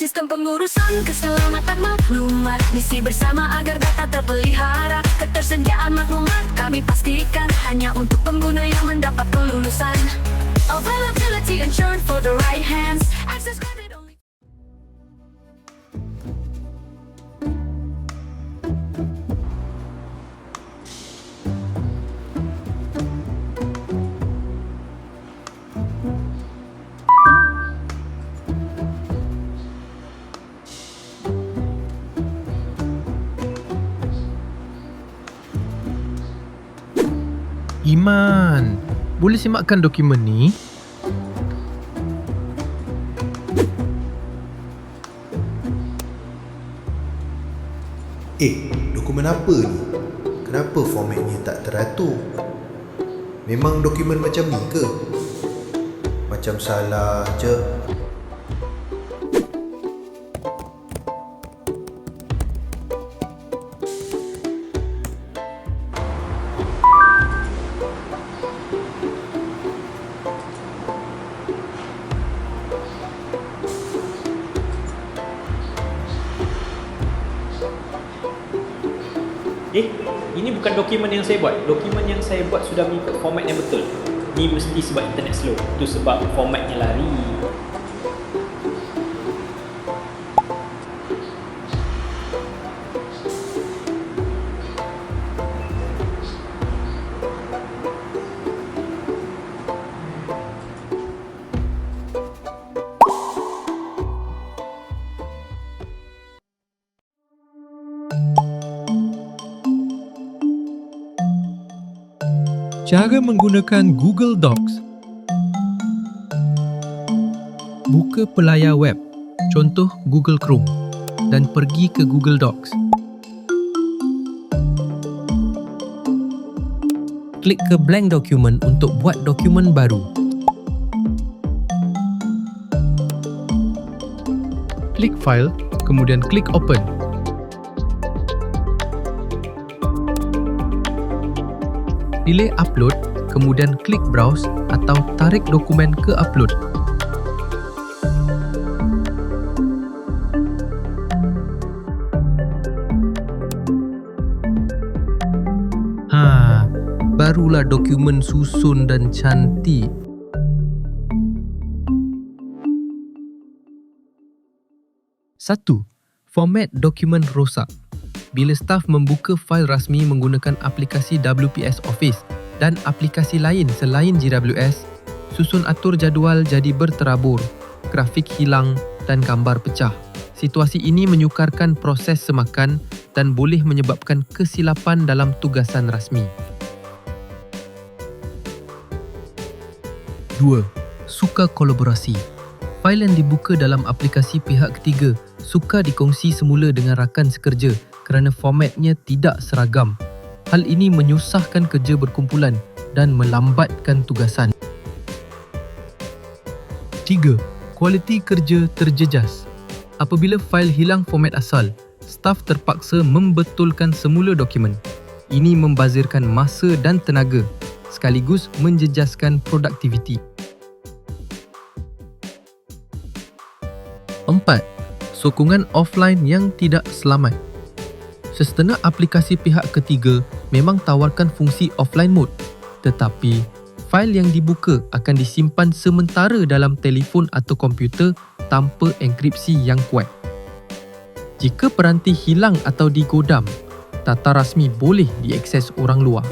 memudahkan pengurusan keselamatan maklumat. Misi bersama agar data terpelihara. Ketersediaan maklumat kami pastikan Hanya untuk pengguna yang mendapat kelulusan. Availability ensured for the right hands. Access Iman, boleh semakkan dokumen ni? Eh, dokumen apa ni? Kenapa formatnya tak teratur? Memang dokumen macam ni ke? Macam salah je. Eh, ini bukan dokumen yang saya buat. Dokumen yang saya buat sudah mengikut format yang betul. Ni mesti sebab internet slow. Itu sebab formatnya lari. Cara menggunakan Google Docs Buka pelayar web, contoh Google Chrome dan pergi ke Google Docs. Klik ke blank document untuk buat dokumen baru. Klik file, kemudian klik open. Pilih upload, kemudian klik browse atau tarik dokumen ke upload. Ha, barulah dokumen susun dan cantik. Satu, Format dokumen rosak. Bila staf membuka fail rasmi menggunakan aplikasi WPS Office dan aplikasi lain selain GWS, susun atur jadual jadi berterabur, grafik hilang dan gambar pecah. Situasi ini menyukarkan proses semakan dan boleh menyebabkan kesilapan dalam tugasan rasmi. 2. Suka kolaborasi. Fail yang dibuka dalam aplikasi pihak ketiga suka dikongsi semula dengan rakan sekerja kerana formatnya tidak seragam. Hal ini menyusahkan kerja berkumpulan dan melambatkan tugasan. 3. Kualiti kerja terjejas. Apabila fail hilang format asal, staf terpaksa membetulkan semula dokumen. Ini membazirkan masa dan tenaga sekaligus menjejaskan produktiviti. 4. Sokongan offline yang tidak selamat. Sesetengah aplikasi pihak ketiga memang tawarkan fungsi offline mode tetapi fail yang dibuka akan disimpan sementara dalam telefon atau komputer tanpa enkripsi yang kuat. Jika peranti hilang atau digodam, tata rasmi boleh diakses orang luar.